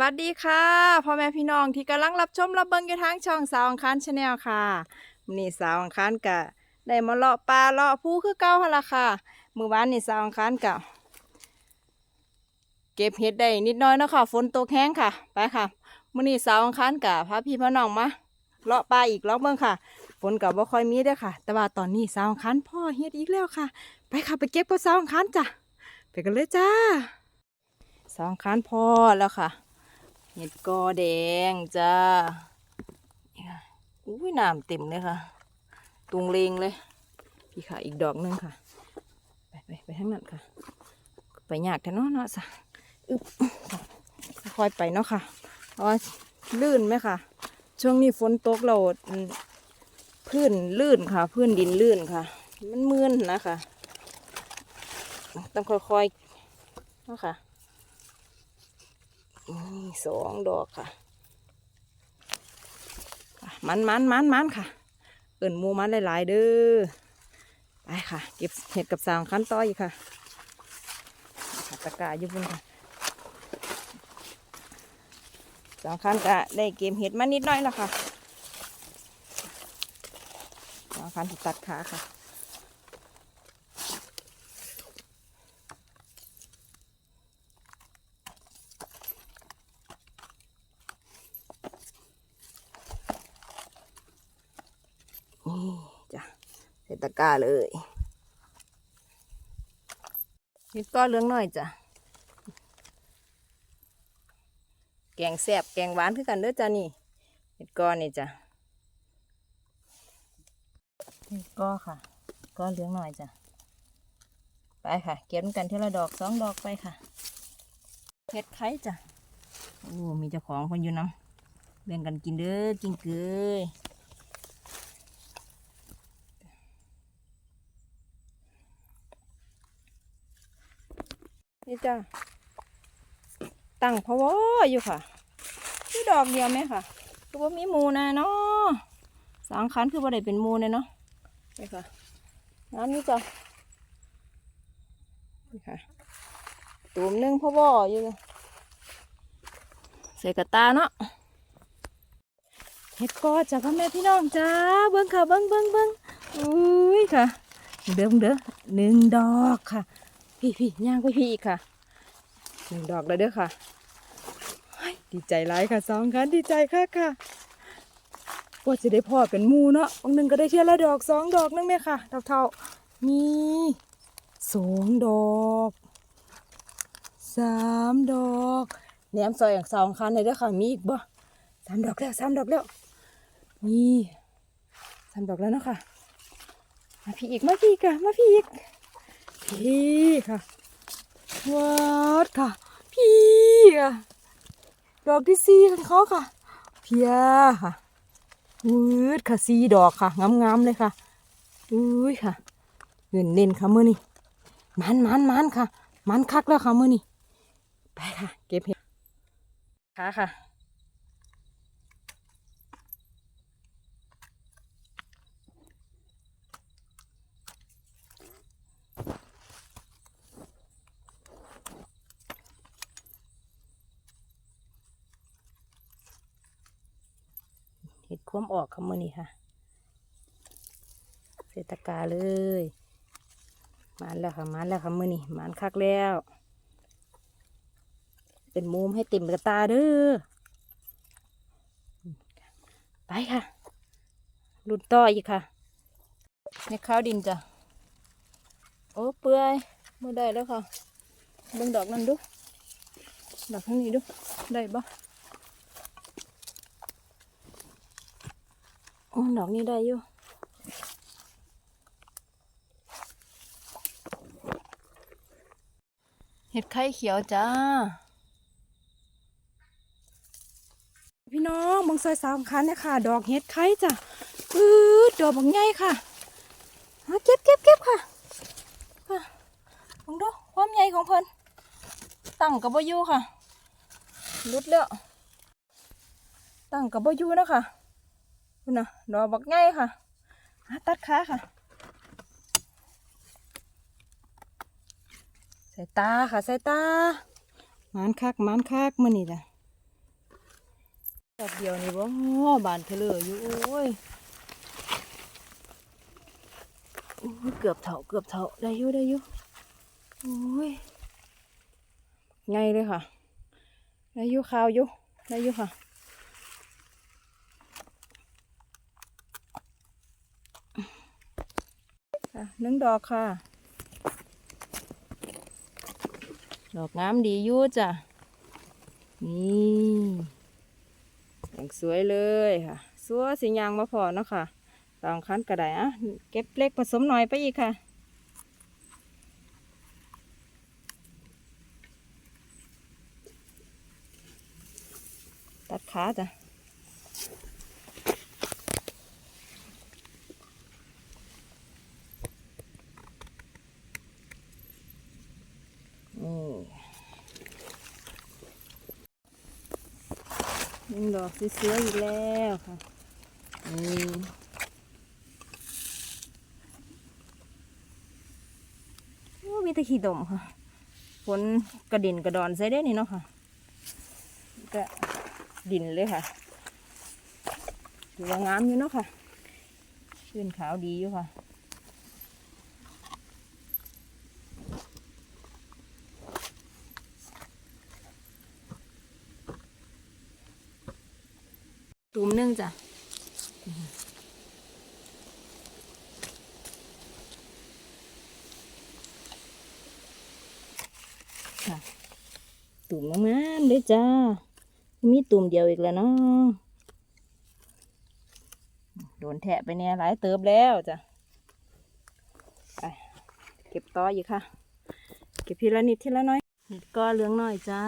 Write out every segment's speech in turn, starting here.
วัสดีค่ะพ่อแม่พี่น้องที่กำลังรับชมรับเบิ่งอยู่ทางช่องสาวอังคารชาแนลค่ะมื้อนี้สาวอังคารกะได้มาเลาะปลาเลาะผู้คือเก่าหั่นล่ะค่ะมื้อวานนี่สาวอังคารกะเก็บเห็ดได้นิดน้อยเนาะค่ะฝนตกแห้งค่ะไปค่ะมื้อนี้สาวอังคารกะพาพี่พ่อน้องมาเลาะปลาอีกรอบเบิ่งค่ะฝนกะบ่ค่อยมีเด้อค่ะ แต่ว่าตอนนี้สาวอังคารพ่อเฮ็ดอีกแล้วค่ะ ไปค่ะไปเก็บกับสาวอังคารจ้ะไปกันเลยจ้าสองคันพอแล้วค่ะ เห็ดกอแดงจ้าอุ้ยน้ำเต็มเลยค่ะ ตุงเลงเลย พี่ค่ะอีกดอกหนึงค่ะ ไปไปไปทั้งนั้นค่ะ ไปยากแต่เนาะเนาะสะอึบค่อยไปเนาะค่ะเพราะว่าลื่นไหมค่ะ ช่วงนี้ฝนตกเราพื้นลื่นค่ะ พื้นดินลื่นค่ะ มันมืนนะคะ ต้องค่อยๆเนาะค่ะ นี่สองดอกค่ะ มันมันมันมันค่ะ เอิ่นมูมันหลายๆเด้อ ไปค่ะ เก็บเห็ดกับสางขั้นต่ออีกค่ะค่ะตะกาอยู่บนค่ะสองขั้นก็ได้เก็บเห็ดมานิดหน้อยแล้วค่ะสองขั้นตัดขาค่ะ นี่จ้ะใส่ตะ กร้าเลยเห็ดก้อนเลืองหน่อยจ้ะ แกงแซบแกงหวานคือกันเด้อจ้ะนี่เห็ดก้อนนี่จ้ะเห็ดก้อค่ะ ก้อนเลืองหน่อยจ้ะ ไปค่ะ เก็บกันทีละดอกสองดอกไปค่ะเห็ดไข่จ้ะ โอ้ มีเจ้าของคนอยู่น้ำแบ่งกันกินเด้อกินเกย นี่จ้ะตั้งพะว่าอยู่ค่ะนี่ดอกเดียวไหมค่ะคือว่ามีมูนะเนาะสางคันคือว่าได้เป็นมูเนยเนาะนี่ค่ะน้ำนี่จ้ะนี่ค่ะตูมหนึ่งพะว่าอยู่ใส่กระตาเนาะเห็ดกอจ้ะพ่อแม่พี่น้องจ้าเบิ้งค่ะเบิ้งเบิ้งเบิ้งอุ้ยค่ะ เด้อเด้อหนึ่งดอกค่ะ พี่พี่ย่างไปพี่อีกค่ะหนึ่งดอกเลยเด้อค่ะดีใจร้ายค่ะสองคันดีใจค่ะค่ะว่าจะได้พ่อเป็นมูเนาะองหนึ่งก็ได้เที่ยละดอกสองดอกนึงไหมค่ะเท่าเท่าๆนี่สองดอกสามดอกแหนมซอยอย่างสองคันเลยเด้อค่ะมีอีกบ่สามดอกแล้วสามดอกแล้วนี่สามดอกแล้วเนาะค่ะมาพี่อีกมาพี่อีกค่ะมาพี่อีก พี่ค่ะวัดค่ะ พี่ค่ะดอกที่สี่ของเขาค่ะ เพียค่ะวืดค่ะสีดอกค่ะงามๆเลยค่ะอุ้ยค่ะเงินเน้นค่ะมือนี่มันมันมันค่ะ มันคักแล้วค่ะมือนี่ไปค่ะ เก็บเห็ดค่ะค่ะ คว่ำออกค่ะมือนี่ค่ะเศรษฐกาเลยมานแล้วค่ะมานแล้วค่ะมือนี่มานคักแล้ว เป็นมุมให้เต็มกระตาเด้อไปค่ะลุดต่ออีกค่ะในข้าวดินจ้ะโอ้เปื่อยเมื่อได้แล้วค่ะเบิ่งดอกนั้นดูดอกข้างนี้ดูได้ปะ โอ้ ดอกนี้ได้อยู่เห็ดไข่เขียวจ้า พี่น้องบางซอยสามคันเนี่ยค่ะ ดอกเห็ดไข่จ้ะอืดดอกบางใหญ่ค่ะเก็บเก็บเก็บค่ะค่ะองดูความใหญ่ของเพิ่นตั้งกับบ่อยู่ค่ะรุดแล้วตั้งกับบ่อยู่แล้วค่ะ คุณนะดอกบักง่ายค่ะหาตัดขาค่ะ ใส่ตาค่ะ ใส่ตา มันคักมันคักมื่อนี่จ้ะดอกเดียวนี่บ่บานเทเลออยู่โอ้ยโอ้ยเกือบเถาเกือบเถาได้อยู่ได้อยู่โอ้ยไงเลยค่ะได้อยู่ข้าวอยู่ได้อยู่ค่ะ ค่ะหนึ่งดอกค่ะ ดอกงามดียู่จ้ะ นี่อย่างสวยเลยค่ะ สวยสียางมาพอเนาะค่ะลองคั้นกระไดอะ เก็บเล็กผสมหน่อยไปอีกค่ะตัดขาจ้ะ ดอกสวยๆอีกแล้วค่ะนี่โอ้มีตะขี้ดมค่ะฝนกระดินกระดอนใส่ได้นี่เนาะค่ะก็ดินเลยค่ะถือว่างามอยู่เนาะค่ะขึ้นขาวดีอยู่ค่ะ ตุ่มนึงจ้ะค่ะตุ่มงามๆเลยจ้า มีตุ่มเดียวอีกแล้วเนาะโดนแทะไปเนี่ยหลายเติบแล้วจ้ะไปเก็บต่ออีกค่ะ เก็บทีละนิดทีละน้อยนิดก็เลืองหน่อยจ้า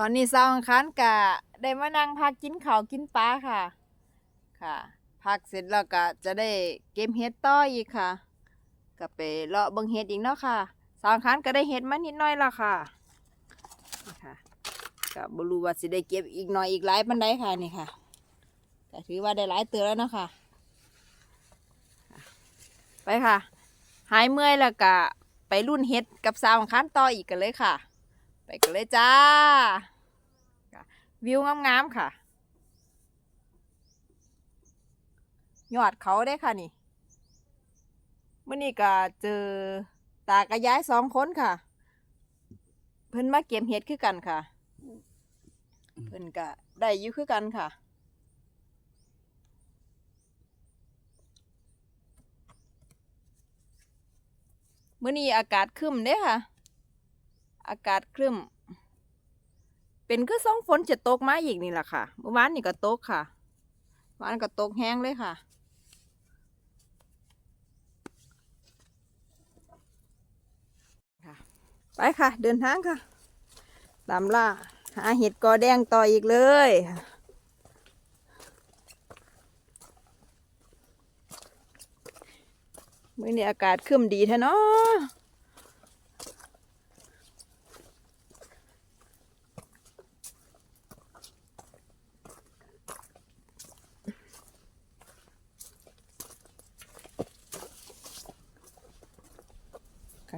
ตอนนี้เช้าอังคารกะได้มานั่งพักกินข้าวกินปลาค่ะ ค่ะ พักเสร็จแล้วก็จะได้เก็บเห็ดต่ออีกค่ะ ก็ไปเลาะเบิ่งเห็ดอีกเนาะค่ะเช้าอังคารก็ได้เห็ดมานิดหน่อยและค่ะค่ะก็บ่รู้ว่าสิได้เก็บอีกหน่อยอีกหลายปานใดค่ะนี่ค่ะก็ถือว่าได้หลายเตือแล้วเนาะค่ะ ไปค่ะ หายเมื่อยแล้วก็ไปรุ่นเห็ดกับสาวอังคารต่ออีกกันเลยค่ะ ไปกันเลยจ้า วิวงามๆค่ะ ยอดเขาได้ค่ะนี่เมื่อนี้ก็เจอตากระย้ายสองคนค่ะ เพิ่นมาเก็บเห็ดคือกันค่ะ เพิ่นก็ได้อยู่คือกันค่ะเมื่อนี้อากาศครึ้มเด้ค่ะ อากาศครึ้ม เป็นคือส่งฝนจะตกมาอีกนี่แหละค่ะ เมื่อวานนี่ก็ตกค่ะเมื่อวานก็ตกแห้งเลยค่ะค่ะ ไปค่ะ เดินทางค่ะตามล่าหาเห็ดกอแดงต่ออีกเลยค่ะมื่อนี้อากาศครึ้มดีแท้เนาะ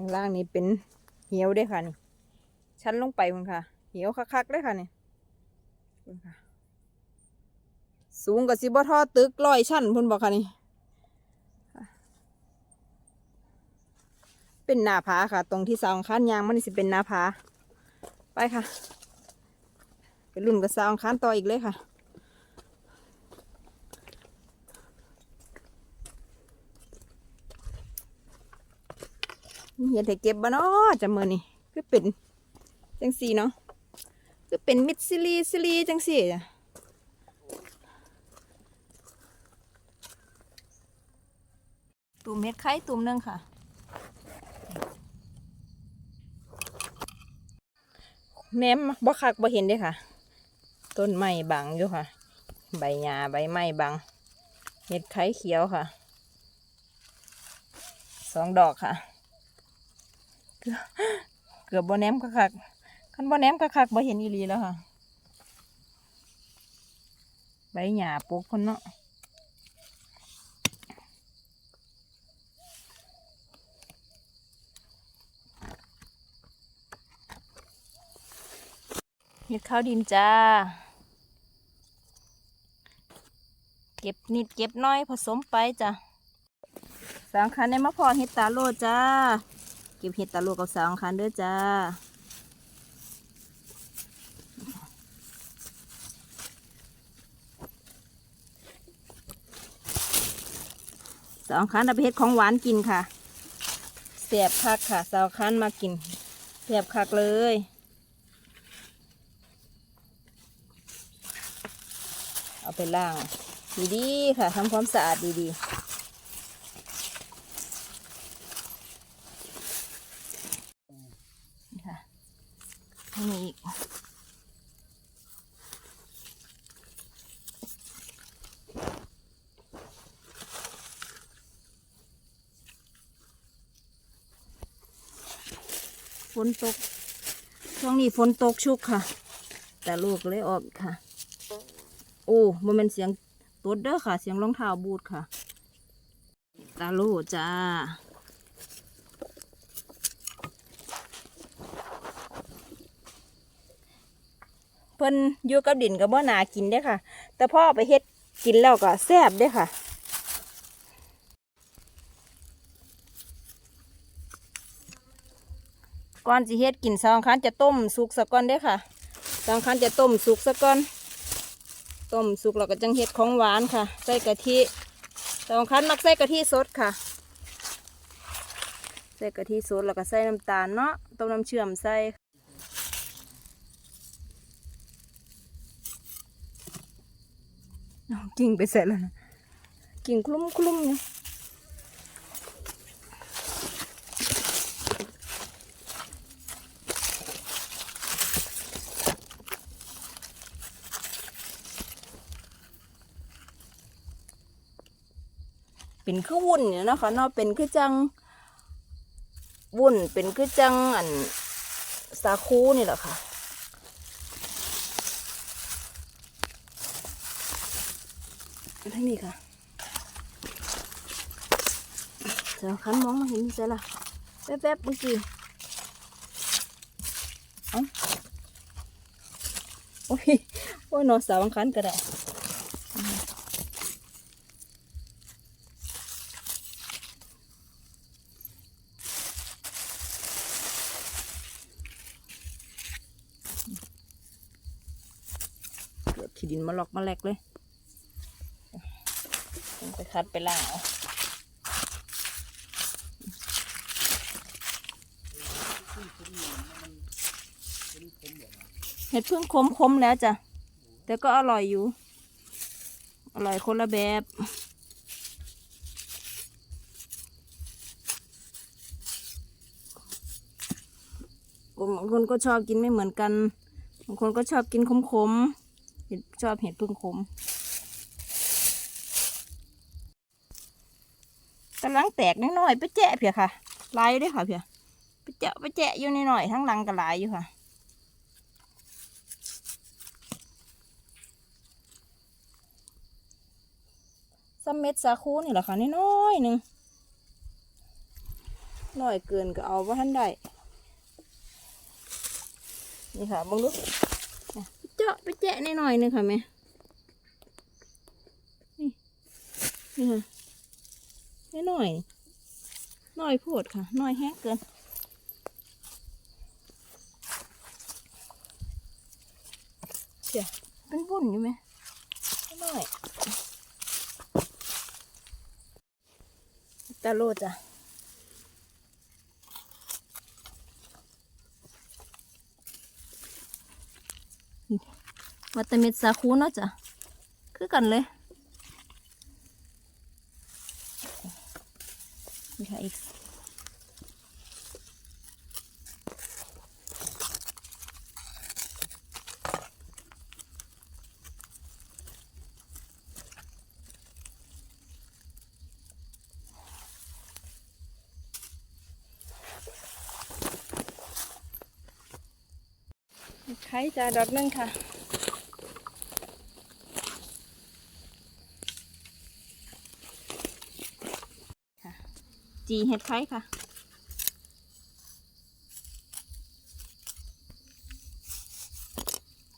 างล่างนี่เป็นเหี่ยวเด้ค่ะนี่ชั้นลงไปคุณค่ะ เหี่ยวคักๆเลยค่ะนี่คุณค่ะ สูงกับสิบ่ท่อตึกร้อยชั้นพุ่นบอกค่ะนี่เป็นหน้าผาค่ะ ตรงที่สาวอังคานยางมันนี่สิเป็นหน้าผาไปค่ะไปรุ่นกับสาวอังคานต่ออีกเลยค่ะ เห็ดให้เก็บบ่เนาะจำมือนี่คือเป็นจังสีเนาะคือเป็นมิดซิลีซิลีจังสีจ้ะตุ่มเห็ดไข่ตุ่มหนึงค่ะแหนมบ่คักบ่เห็นเด้ค่ะ ต้นไม้บังอยู่ค่ะ ใบหญ้าใบไม้บัง เห็ดไข่เขียวค่ะ สองดอกค่ะ เกือบเอบบ่แนมก็คักขันบ่แหนมก็คักบ่เห็นอีรีแล้วค่ะ ใบหญ้าปกคนเนาะเห็ดข้าวดินจ้า เก็บนิดเก็บน้อยผสมไปจ้ะสามคันในมะพร้าวเห็ดตาโลจ้า เก็บเห็ดตาโลกับสามคันเด้อจ้าสองคันเอาไปเฮ็ดของหวานกินค่ะเสียบคักค่ะสองคันมากินเสียบคักเลยเอาไปล้างดีๆค่ะทำความสะอาดดีๆนี่ค่ะนี่อีกฝ นตก ช่วงนี้ฝนตกชุกค่ะ แต่ลูกเลยออกค่ะ โอ้มันเป็นเสียงตดเด้อค่ะ เสียงรองเท้าบูดค่ะ ตาโลจ้าเพิ่นอยู่กับดินกับบ่นากินเด้ค่ะ แต่พ่อไปเฮ็ดกินแล้วก็แซ่บเด้ค่ะ ก่อนสิเฮ็ดกินสองคันจะต้มสุกสะก่อนเด้ค่ะสองคันจะต้มสุกสะก่อนต้มสุกแล้วก็จังเฮ็ดของหวานค่ะ ใส่กะทิสองคันมักใส่กะทิสดค่ะ ใส่กะทิสดแล้วก็ใส่น้ำตาลเนาะต้มน้ำเชื่อมใส่กิ่งไปเสร็จแล้วนะกิ่งคลุ้มคลุ้มๆเนี่ย เป็นคือวุ่นเนี่ยนะคะเนาะเป็นคือจังวุ่นเป็นคือจังอันสาคูนี่แหละค่ะทั้งนี้ค่ะเดี๋ยวคันมองมาเห็นใช่ละแป๊บๆเมื่อกี้เอ้าโอ้ยโอ้ยนอนสาวังคันก็ได้ ขีดินมาหลอกมาแลกเลยไปคัดไปล่างเอาเห็ดพิ่งคมคมแล้วจ้ะ แต่ก็อร่อยอยู่ อร่อยคนละแบบบางคนก็ชอบกินไม่เหมือนกัน บางคนก็ชอบกินขมๆเห็ด ชอบเห็ดพึ่งขมกำลังแตกน้อยๆไปแจะเพียค่ะลายด้วยค่ะเพียไปแจะไปแจะอยู่น้อยๆทั้งหลังก็หลายอยู่ค่ะซัมเม็ดสาคูนี่แหละค่ะน้อยๆหนึ่งน้อยเกินก็เอาว่าท่านได้นี่ค่ะบังดูอะไปเจาะไปแจะน้อยๆหนึงค่ะแม่ นี่นี่ค่ะน้อยหน่อยน้อยโพดค่ะน้อยแห้งเกินเสียเป็นบุ่นอยู่ไหมน้อยตาโลจ้ะ วัตเม็ดสาคูเนาะจ้ะคือกันเลยนี่ค่ะอีกไข่จ้าดอกหนึงค่ะ จีเห็ดไข่ค่ะ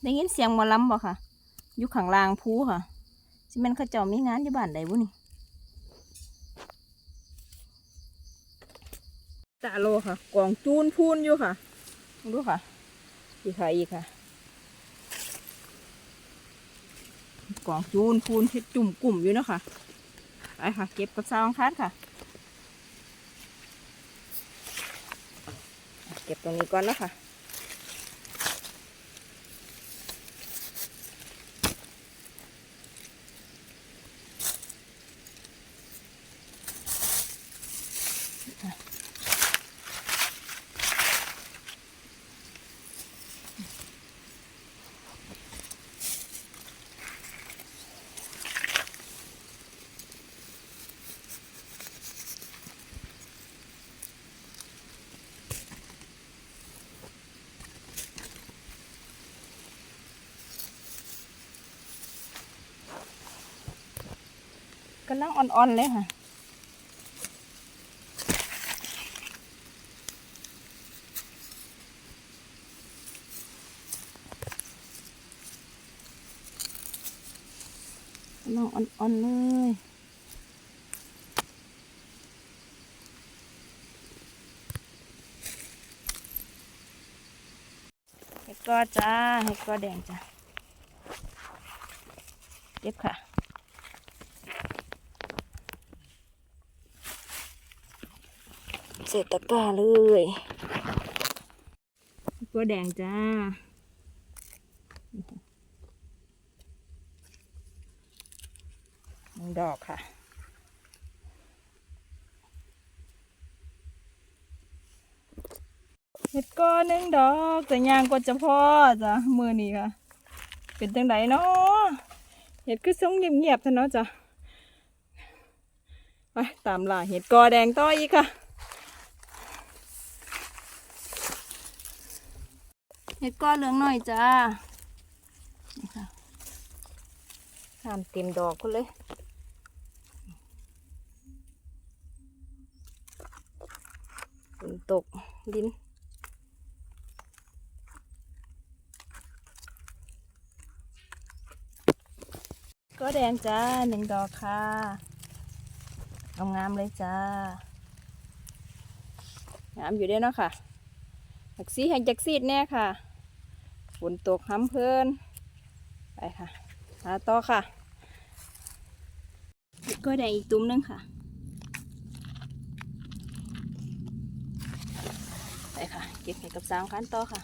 นได้ยินเสียงหมอลำบ่ค่ะ อยู่ข้างล่างภูค่ะสิแม่นเขาเจ้ามีงานอยู่บ้านใดบุนี่ตาโลค่ะกองจูนพูนอยู่ค่ะ ดูค่ะ อีกค่ะอีกค่ะกองจูนพูนเฮ็ดจุ่มกลุ่มอยู่เนาะค่ะ ไปค่ะ เก็บกับซาวอังคารค่ะ เก็บตรงนี้ก่อนนะค่ะำลังอ่อนๆเลยค่ะ กำลังอ่อนๆเลยเห็ดก็จ้าเห็ดก็แดงจ้าเก็บค่ะ เสร็จตะกร้าเลยตัวแดงจ้าหนึ่งดอกค่ะเห็ดก้อนหนึ่งดอกแต่ยางก็จะพอจ้ะมือนี้ค่ะ เป็นจังไดเนาะเห็ดคือทรงเงียบๆท่านเนาะจ้ะไปตามล่าเห็ดกอแดงต่ออีกค่ะ เห็ดก้อนเหลืองหน่อยจ้านี่ค่ะทำเต็มดอกก็เลยฝนตกดินก็แดงจ้าหนึ่งดอกค่ะเอางามเลยจ้างามอยู่เด้เนาะค่ะหักซีแห่งจักซีดแน่ค่ะ ฝนตกห้ำเพลินไปค่ะหาต่อค่ะ ก็แดงอีกตุ้มหนึงค่ะ ไปค่ะ เก็บเห็ดกับสามขั้นต่อค่ะ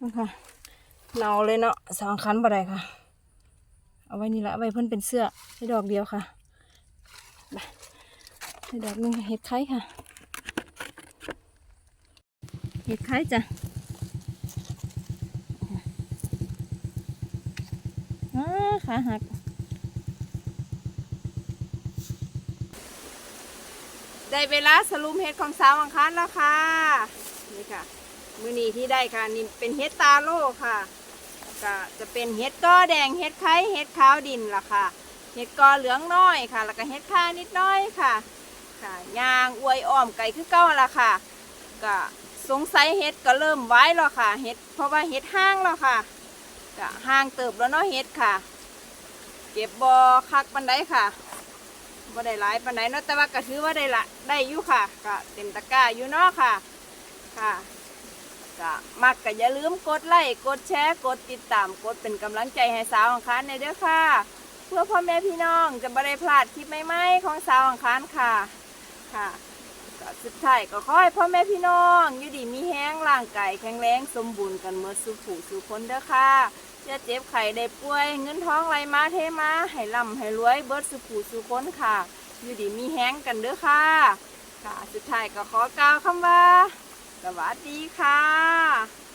นั่นค่ะเนาเลยเนาะสองคันบ่ได้ค่ะ เอาไว้นี่ละเอาไว้เพิ่นเป็นเสื้อให้ดอกเดียวค่ะไปให้ดอกหนึงเห็ดไข่ค่ะ เห็ดไข่จ้ะอ้า ขาหักได้เวลาสรุปเห็ดของสาวอังคารแล้วค่ะ นี่ค่ะ มือนีที่ได้ค่ะนี่เป็นเห็ดตาโลค่ะก็จะเป็นเห็ดก้อแดงเห็ดไข่เห็ดขาวดินล่ะค่ะ เห็ดกอเหลืองน้อยค่ะ แล้วก็เห็ดข่านิดน้อยค่ะ ค่ะยางอวยอ้อมไก่คือเก้าละค่ะ ก็สงสัยเห็ดก็เริ่มไว้แล้วค่ะ เห็ดเพราะว่าเห็ดห้างแล้วค่ะก็ห้างเติบแล้วเนาะเห็ดค่ะ เก็บบอคักปันไดค่ะบ่ได้หลายปันไดเนาะแต่ว่าก็ถือว่าได้ละได้อยู่ค่ะก็เต็มตะกร้าอยู่เนาะค่ะค่ะก็มักก็อย่าลืมกดไลค์กดแชร์กดติดตามกดเป็นกำลังใจให้สาวอังคารในเด้อค่ะ เพื่อพ่อแม่พี่น้องจะไม่ได้พลาดคลิปใหม่ๆของสาวอังคารค่ะค่ะก็สุดท้ายก็ขอให้พ่อแม่พี่น้องอยู่ดีมีแห้งร่างกายแข็งแรงสมบูรณ์กันเมื่อสู่ผู้สู่คนเด้อค่ะ อย่าเจ็บไข้ได้ป่วย เงินท้องไหลมาเทมาให้ร่ำให้รวยเบิดสู่ผู้สู่คนค่ะ อยู่ดีมีแห้งกันเด้อค่ะ ค่ะ สุดท้ายก็ขอกล่าวคำว่า สวัสดีค่ะ